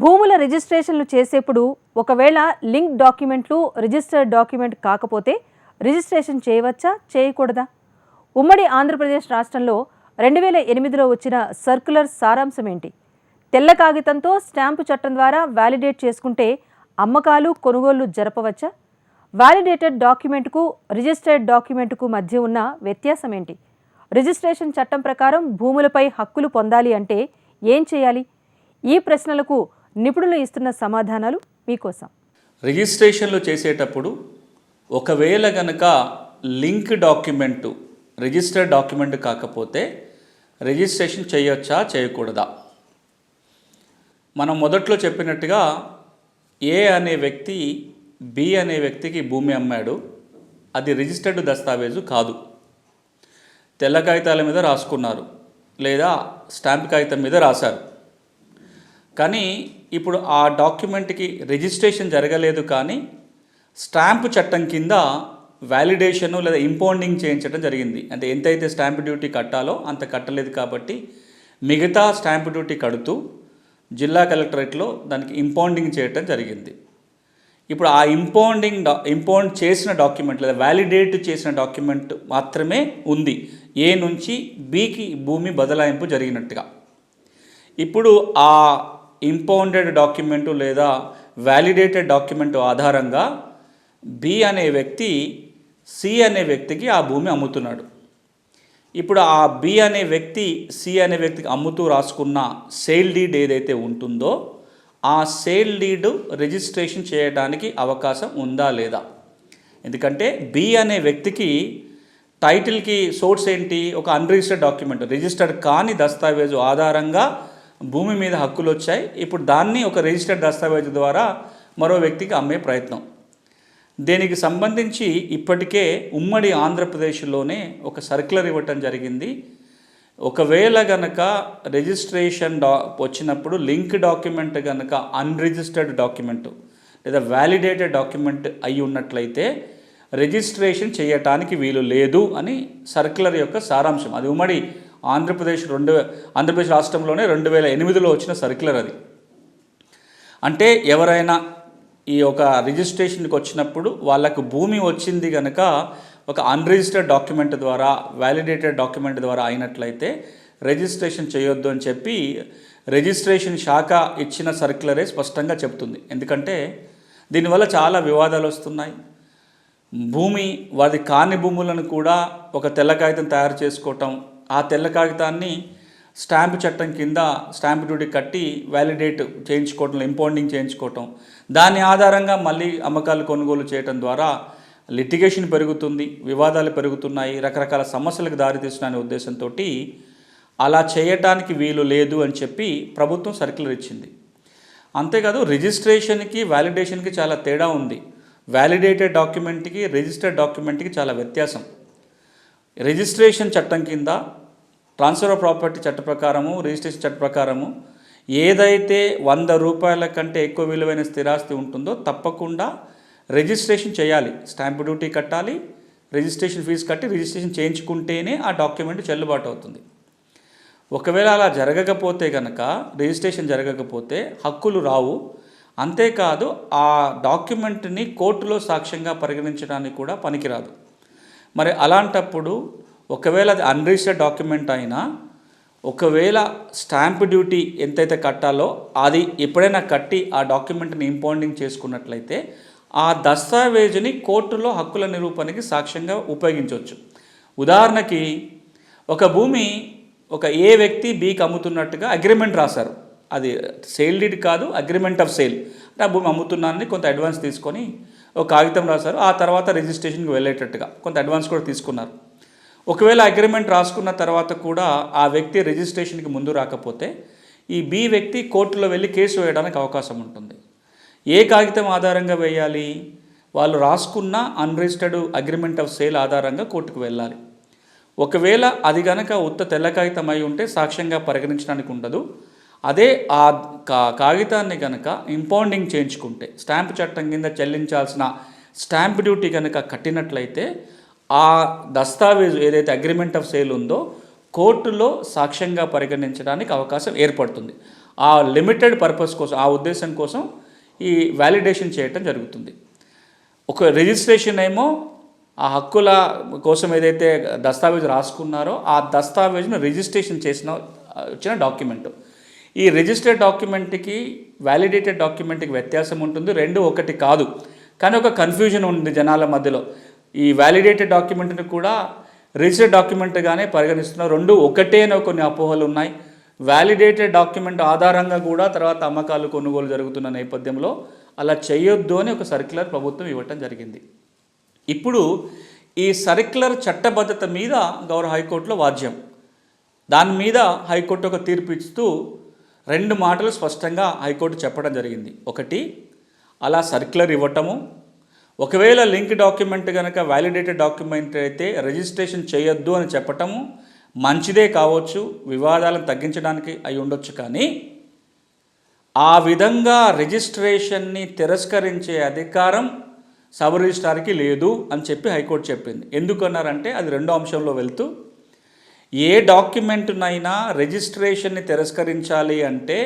భూముల రిజిస్ట్రేషన్లు చేసేప్పుడు ఒకవేళ లింక్ డాక్యుమెంట్లు రిజిస్టర్డ్ డాక్యుమెంట్ కాకపోతే రిజిస్ట్రేషన్ చేయవచ్చా? చేయకూడదా? ఉమ్మడి ఆంధ్రప్రదేశ్ రాష్ట్రంలో రెండు వేల ఎనిమిదిలో వచ్చిన సర్క్యులర్ సారాంశం ఏంటి? తెల్ల కాగితంతో స్టాంపు చట్టం ద్వారా వ్యాలిడేట్ చేసుకుంటే అమ్మకాలు కొనుగోళ్ళు జరపవచ్చా? వ్యాలిడేటెడ్ డాక్యుమెంట్కు రిజిస్టర్డ్ డాక్యుమెంట్కు మధ్య ఉన్న వ్యత్యాసం ఏంటి? రిజిస్ట్రేషన్ చట్టం ప్రకారం భూములపై హక్కులు పొందాలి అంటే ఏం చేయాలి? ఈ ప్రశ్నలకు నిపుణులు ఇస్తున్న సమాధానాలు మీకోసం. రిజిస్ట్రేషన్లు చేసేటప్పుడు ఒకవేళ గనక లింక్ డాక్యుమెంటు రిజిస్టర్డ్ డాక్యుమెంట్ కాకపోతే రిజిస్ట్రేషన్ చేయొచ్చా చేయకూడదా? మనం మొదట్లో చెప్పినట్టుగా ఏ అనే వ్యక్తి బి అనే వ్యక్తికి భూమి అమ్మాడు అది రిజిస్టర్డ్ దస్తావేజు కాదు. తెల్ల కాగితాల మీద రాసుకున్నారు లేదా స్టాంప్ కాగితం మీద రాశారు. కానీ ఇప్పుడు ఆ డాక్యుమెంట్కి రిజిస్ట్రేషన్ జరగలేదు కానీ స్టాంప్ చట్టం కింద వ్యాలిడేషను లేదా ఇంపౌండింగ్ చేయించడం జరిగింది. అంటే ఎంతైతే స్టాంప్ డ్యూటీ కట్టాలో అంత కట్టలేదు కాబట్టి మిగతా స్టాంప్ డ్యూటీ కడుతూ జిల్లా కలెక్టరేట్లో దానికి ఇంపౌండింగ్ చేయటం జరిగింది. ఇప్పుడు ఆ ఇంపౌండింగ్ డా ఇంపౌండ్ చేసిన డాక్యుమెంట్ లేదా వ్యాలిడేట్ చేసిన డాక్యుమెంట్ మాత్రమే ఉంది. ఏ నుంచి బికి భూమి బదలాయింపు జరిగినట్టుగా. ఇప్పుడు ఆ ఇంపౌండెడ్ డాక్యుమెంటు లేదా వ్యాలిడేటెడ్ డాక్యుమెంట్ ఆధారంగా బి అనే వ్యక్తి సి అనే వ్యక్తికి ఆ భూమి అమ్ముతున్నాడు. ఇప్పుడు ఆ బి అనే వ్యక్తి సి అనే వ్యక్తికి అమ్ముతూ రాసుకున్న సేల్ డీడ్ ఏదైతే ఉంటుందో ఆ సేల్ డీడ్ రిజిస్ట్రేషన్ చేయడానికి అవకాశం ఉందా లేదా? ఎందుకంటే బి అనే వ్యక్తికి టైటిల్కి సోర్స్ ఏంటి? ఒక అన్రిజిస్టర్డ్ డాక్యుమెంట్ రిజిస్టర్డ్ కాని దస్తావేజు ఆధారంగా భూమి మీద హక్కులు వచ్చాయి ఇప్పుడు దాన్ని ఒక రిజిస్టర్డ్ దస్తావేజు ద్వారా మరో వ్యక్తికి అమ్మే ప్రయత్నం. దీనికి సంబంధించి ఇప్పటికే ఉమ్మడి ఆంధ్రప్రదేశ్లోనే ఒక సర్క్యులర్ ఇవ్వటం జరిగింది. ఒకవేళ గనక రిజిస్ట్రేషన్ డా వచ్చినప్పుడు లింక్ డాక్యుమెంట్ గనక అన్రిజిస్టర్డ్ డాక్యుమెంట్ లేదా వ్యాలిడేటెడ్ డాక్యుమెంట్ అయి ఉన్నట్లయితే రిజిస్ట్రేషన్ చేయటానికి వీలు లేదు అని సర్క్యులర్ యొక్క సారాంశం. అది ఉమ్మడి ఆంధ్రప్రదేశ్ రెండు ఆంధ్రప్రదేశ్ రాష్ట్రంలోనే రెండు వేల ఎనిమిదిలో వచ్చిన సర్క్యులర్ అది. అంటే ఎవరైనా ఈ ఒక రిజిస్ట్రేషన్కి వచ్చినప్పుడు వాళ్ళకు భూమి వచ్చింది కనుక ఒక అన్రిజిస్టర్డ్ డాక్యుమెంట్ ద్వారా వ్యాలిడేటెడ్ డాక్యుమెంట్ ద్వారా అయినట్లయితే రిజిస్ట్రేషన్ చేయొద్దు అని చెప్పి రిజిస్ట్రేషన్ శాఖ ఇచ్చిన సర్క్యులరే స్పష్టంగా చెప్తుంది ఎందుకంటే దీనివల్ల చాలా వివాదాలు వస్తున్నాయి. భూమి వారి కాని భూములను కూడా ఒక తెల్ల కాగితం తయారు చేసుకోవటం ఆ తెల్ల కాగితాన్ని స్టాంపు చట్టం కింద స్టాంప్ డ్యూటీ కట్టి వ్యాలిడేట్ చేయించుకోవటం ఇంపౌండింగ్ చేయించుకోవటం. దాని ఆధారంగా మళ్ళీ అమ్మకాలు కొనుగోలు చేయటం ద్వారా లిటిగేషన్ పెరుగుతుంది వివాదాలు పెరుగుతున్నాయి రకరకాల సమస్యలకు దారితీస్తున్నాయనే ఉద్దేశంతో అలా చేయటానికి వీలు లేదు అని చెప్పి ప్రభుత్వం సర్క్యులర్ ఇచ్చింది. అంతేకాదు రిజిస్ట్రేషన్కి వ్యాలిడేషన్కి చాలా తేడా ఉంది. వ్యాలిడేటెడ్ డాక్యుమెంట్కి రిజిస్టర్డ్ డాక్యుమెంట్కి చాలా వ్యత్యాసం. రిజిస్ట్రేషన్ చట్టం కింద ట్రాన్స్ఫర్ ఆఫ్ ప్రాపర్టీ చట్ట ప్రకారము రిజిస్ట్రేషన్ చట్ట ప్రకారము ఏదైతే వంద రూపాయల కంటే ఎక్కువ విలువైన స్థిరాస్తి ఉంటుందో తప్పకుండా రిజిస్ట్రేషన్ చేయాలి. స్టాంప్ డ్యూటీ కట్టాలి రిజిస్ట్రేషన్ ఫీజు కట్టి రిజిస్ట్రేషన్ చేయించుకుంటేనే ఆ డాక్యుమెంట్ చెల్లుబాటు అవుతుంది. ఒకవేళ అలా జరగకపోతే కనుక రిజిస్ట్రేషన్ జరగకపోతే హక్కులు రావు. అంతేకాదు ఆ డాక్యుమెంట్ని కోర్టులో సాక్ష్యంగా పరిగణించడానికి కూడా పనికిరాదు. మరి అలాంటప్పుడు ఒకవేళ అది అన్రిజిస్టర్డ్ డాక్యుమెంట్ అయినా ఒకవేళ స్టాంప్ డ్యూటీ ఎంతైతే కట్టాలో అది ఎప్పుడైనా కట్టి ఆ డాక్యుమెంట్ని ఇంపౌండింగ్ చేసుకున్నట్లయితే ఆ దస్తావేజుని కోర్టులో హక్కుల నిరూపణకి సాక్ష్యంగా ఉపయోగించవచ్చు. ఉదాహరణకి ఒక భూమి ఒక ఏ వ్యక్తి బీకి అమ్ముతున్నట్టుగా అగ్రిమెంట్ రాశారు. అది సేల్ డీడ్ కాదు అగ్రిమెంట్ ఆఫ్ సేల్ అంటే ఆ భూమి అమ్ముతున్నానని కొంత అడ్వాన్స్ తీసుకొని ఒక కాగితం రాశారు ఆ తర్వాత రిజిస్ట్రేషన్కి వెళ్ళేటట్టుగా కొంత అడ్వాన్స్ కూడా తీసుకున్నారు. ఒకవేళ అగ్రిమెంట్ రాసుకున్న తర్వాత కూడా ఆ వ్యక్తి రిజిస్ట్రేషన్కి ముందు రాకపోతే ఈ బి వ్యక్తి కోర్టులో వెళ్ళి కేసు వేయడానికి అవకాశం ఉంటుంది. ఏ కాగితం ఆధారంగా వేయాలి? వాళ్ళు రాసుకున్న అన్రిజిస్టర్డ్ అగ్రిమెంట్ ఆఫ్ సేల్ ఆధారంగా కోర్టుకు వెళ్ళాలి. ఒకవేళ అది గనక ఉత్త తెల్ల కాగితం అయి ఉంటే సాక్ష్యంగా పరిగణించడానికి ఉండదు. అదే ఆ కా కాగితాన్ని కనుక ఇంపౌండింగ్ చేయించుకుంటే స్టాంప్ చట్టం కింద చెల్లించాల్సిన స్టాంప్ డ్యూటీ కనుక కట్టినట్లయితే ఆ దస్తావేజు ఏదైతే అగ్రిమెంట్ ఆఫ్ సేల్ ఉందో కోర్టులో సాక్ష్యంగా పరిగణించడానికి అవకాశం ఏర్పడుతుంది. ఆ లిమిటెడ్ పర్పస్ కోసం ఆ ఉద్దేశం కోసం ఈ వ్యాలిడేషన్ చేయటం జరుగుతుంది. ఒక రిజిస్ట్రేషన్ ఏమో ఆ హక్కుల కోసం ఏదైతే దస్తావేజ్ రాసుకున్నారో ఆ దస్తావేజ్ను రిజిస్ట్రేషన్ చేసిన వచ్చిన డాక్యుమెంట్. ఈ రిజిస్టర్డ్ డాక్యుమెంట్కి వ్యాలిడేటెడ్ డాక్యుమెంట్కి వ్యత్యాసం ఉంటుంది. రెండు ఒకటి కాదు. కానీ ఒక కన్ఫ్యూజన్ ఉంది జనాల మధ్యలో. ఈ వ్యాలిడేటెడ్ డాక్యుమెంట్ని కూడా రిజిస్టర్డ్ డాక్యుమెంట్గానే పరిగణిస్తున్నారు. రెండు ఒకటే అనే కొన్ని అపోహలు ఉన్నాయి. వ్యాలిడేటెడ్ డాక్యుమెంట్ ఆధారంగా కూడా తర్వాత అమ్మకాలు కొనుగోలు జరుగుతున్న నేపథ్యంలో అలా చేయొద్దు అని ఒక సర్క్యులర్ ప్రభుత్వం ఇవ్వటం జరిగింది. ఇప్పుడు ఈ సర్క్యులర్ చట్టబద్ధత మీద గౌరవ హైకోర్టులో వాద్యం. దాని మీద హైకోర్టు ఒక తీర్పు ఇస్తూ రెండు మాటలు స్పష్టంగా హైకోర్టు చెప్పడం జరిగింది. ఒకటి అలా సర్క్యులర్ ఇవ్వటము. ఒకవేళ లింక్ డాక్యుమెంట్ కనుక వ్యాలిడేటెడ్ డాక్యుమెంట్ అయితే రిజిస్ట్రేషన్ చేయొద్దు అని చెప్పటము మంచిదే కావచ్చు వివాదాలను తగ్గించడానికి అయి ఉండొచ్చు కానీ ఆ విధంగా రిజిస్ట్రేషన్ని తిరస్కరించే అధికారం సబ్ రిజిస్ట్రార్కి లేదు అని చెప్పి హైకోర్టు చెప్పింది. ఎందుకన్నారంటే అది రెండో అంశంలో వెళ్తూ ఏ డాక్యుమెంట్నైనా రిజిస్ట్రేషన్ని తిరస్కరించాలి అంటే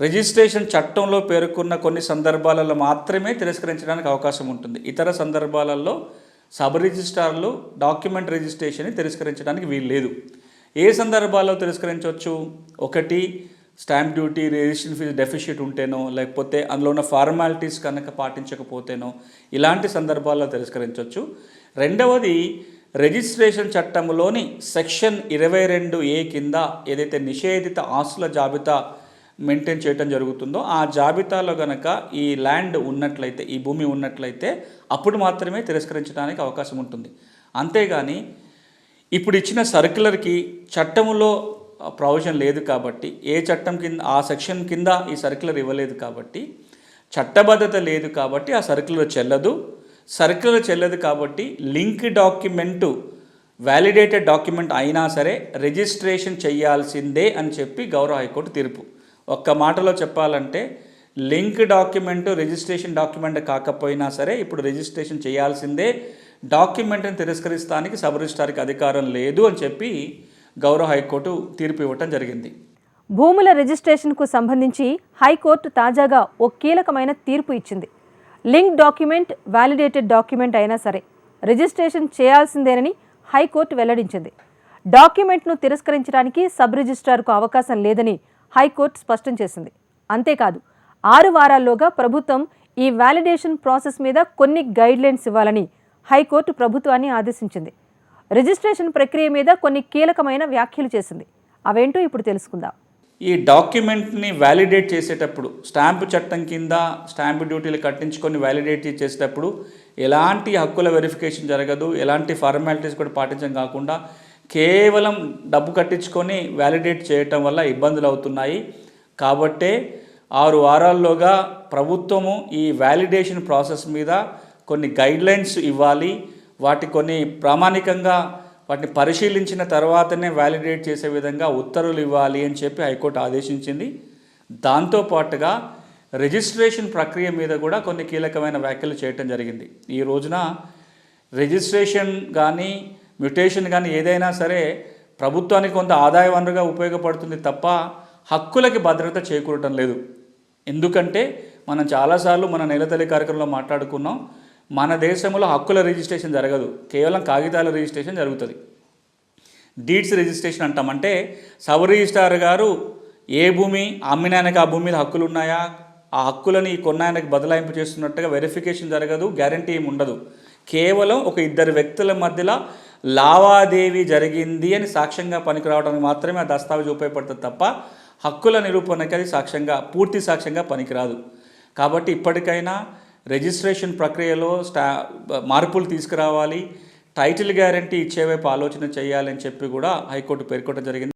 రిజిస్ట్రేషన్ చట్టంలో పేర్కొన్న కొన్ని సందర్భాలలో మాత్రమే తిరస్కరించడానికి అవకాశం ఉంటుంది. ఇతర సందర్భాలలో సబ్ రిజిస్ట్రార్లు డాక్యుమెంట్ రిజిస్ట్రేషన్ని తిరస్కరించడానికి వీలు లేదు ఏ సందర్భాల్లో తిరస్కరించవచ్చు? ఒకటి stamp duty registration fee deficit ఉంటేనో లేకపోతే అందులో ఉన్న ఫార్మాలిటీస్ కనుక పాటించకపోతేనో ఇలాంటి సందర్భాల్లో తిరస్కరించవచ్చు. రెండవది రిజిస్ట్రేషన్ చట్టంలోని సెక్షన్ ఇరవై రెండు ఏ కింద ఏదైతే నిషేధిత ఆస్తుల జాబితా మెయింటైన్ చేయటం జరుగుతుందో ఆ జాబితాలో గనక ఈ ల్యాండ్ ఉన్నట్లయితే ఈ భూమి ఉన్నట్లయితే అప్పుడు మాత్రమే తిరస్కరించడానికి అవకాశం ఉంటుంది. అంతేగాని ఇప్పుడు ఇచ్చిన సర్క్యులర్కి చట్టంలో ప్రొవిజన్ లేదు కాబట్టి ఏ చట్టం కింద ఆ సెక్షన్ కింద ఈ సర్క్యులర్ ఇవ్వలేదు కాబట్టి చట్టబద్ధత లేదు కాబట్టి ఆ సర్క్యులర్ చెల్లదు. సర్క్యులర్ చెల్లదు కాబట్టి లింక్ డాక్యుమెంటు వ్యాలిడేటెడ్ డాక్యుమెంట్ అయినా సరే రిజిస్ట్రేషన్ చేయాల్సిందే అని చెప్పి గౌరవ హైకోర్టు తీర్పు. ఒక్క మాటలో చెప్పాలంటే లింక్ డాక్యుమెంట్ రిజిస్ట్రేషన్ డాక్యుమెంట్ కాకపోయినా సరే ఇప్పుడు రిజిస్ట్రేషన్ చేయాల్సిందే డాక్యుమెంట్ని తిరస్కరిస్తానికి సబ్ రిజిస్ట్రార్కి అధికారం లేదు అని చెప్పి గౌరవ హైకోర్టు తీర్పు ఇవ్వటం జరిగింది. భూముల రిజిస్ట్రేషన్కు సంబంధించి హైకోర్టు తాజాగా ఓ కీలకమైన తీర్పు ఇచ్చింది. లింక్ డాక్యుమెంట్ వ్యాలిడేటెడ్ డాక్యుమెంట్ అయినా సరే రిజిస్ట్రేషన్ చేయాల్సిందేనని హైకోర్టు వెల్లడించింది. డాక్యుమెంట్ను తిరస్కరించడానికి సబ్ రిజిస్ట్రార్కు అవకాశం లేదని హైకోర్టు స్పష్టం చేసింది. అంతేకాదు ఆరు వారాల్లోగా ప్రభుత్వం ఈ వ్యాలిడేషన్ ప్రాసెస్ మీద కొన్ని గైడ్లైన్స్ ఇవ్వాలని హైకోర్టు ప్రభుత్వాన్ని ఆదేశించింది. రిజిస్ట్రేషన్ ప్రక్రియ మీద కొన్ని కీలకమైన వ్యాఖ్యలు చేసింది. అవేంటో ఇప్పుడు తెలుసుకుందాం. ఈ డాక్యుమెంట్ని వ్యాలిడేట్ చేసేటప్పుడు స్టాంపు చట్టం కింద స్టాంపు డ్యూటీలు కట్టించుకొని వ్యాలిడేట్ చేసేటప్పుడు ఎలాంటి హక్కుల వెరిఫికేషన్ జరగదు ఎలాంటి ఫార్మాలిటీస్ కూడా పాటించడం కాకుండా కేవలం డబ్బు కట్టించుకొని వ్యాలిడేట్ చేయటం వల్ల ఇబ్బందులు అవుతున్నాయి. కాబట్టే ఆరు వారాల్లోగా ప్రభుత్వము ఈ వ్యాలిడేషన్ ప్రాసెస్ మీద కొన్ని గైడ్లైన్స్ ఇవ్వాలి. వాటి కొన్ని ప్రామాణికంగా వాటిని పరిశీలించిన తర్వాతనే వ్యాలిడేట్ చేసే విధంగా ఉత్తర్వులు ఇవ్వాలి అని చెప్పి హైకోర్టు ఆదేశించింది. దాంతోపాటుగా రిజిస్ట్రేషన్ ప్రక్రియ మీద కూడా కొన్ని కీలకమైన వ్యాఖ్యలు చేయటం జరిగింది. ఈ రోజున రిజిస్ట్రేషన్ కానీ మ్యుటేషన్ కానీ ఏదైనా సరే ప్రభుత్వానికి కొంత ఆదాయ వనరుగా ఉపయోగపడుతుంది తప్ప హక్కులకి భద్రత చేకూరటం లేదు. ఎందుకంటే మనం చాలాసార్లు మన నెలతల్లి కార్యక్రమంలో మాట్లాడుకున్నాం మన దేశంలో హక్కుల రిజిస్ట్రేషన్ జరగదు. కేవలం కాగితాల రిజిస్ట్రేషన్ జరుగుతుంది. డీడ్స్ రిజిస్ట్రేషన్ అంటామంటే సబ్ రిజిస్ట్రార్ గారు ఏ భూమి అమ్మినాయనకి ఆ భూమి మీద హక్కులు ఉన్నాయా? ఆ హక్కులని కొన్నాయనకి బదలాయింపు చేస్తున్నట్టుగా వెరిఫికేషన్ జరగదు గ్యారంటీ ఏమి ఉండదు. కేవలం ఒక ఇద్దరు వ్యక్తుల మధ్యలో లావాదేవీ జరిగింది అని సాక్ష్యంగా పనికిరావడానికి మాత్రమే ఆ దస్తావేజ్ ఉపయోగపడుతుంది తప్ప హక్కుల నిరూపణకి అది సాక్ష్యంగా పూర్తి సాక్ష్యంగా పనికిరాదు. కాబట్టి ఇప్పటికైనా రిజిస్ట్రేషన్ ప్రక్రియలో స్టా మార్పులు తీసుకురావాలి టైటిల్ గ్యారంటీ ఇచ్చేవైపు ఆలోచన చేయాలని చెప్పి కూడా హైకోర్టు పేర్కొనడం జరిగింది.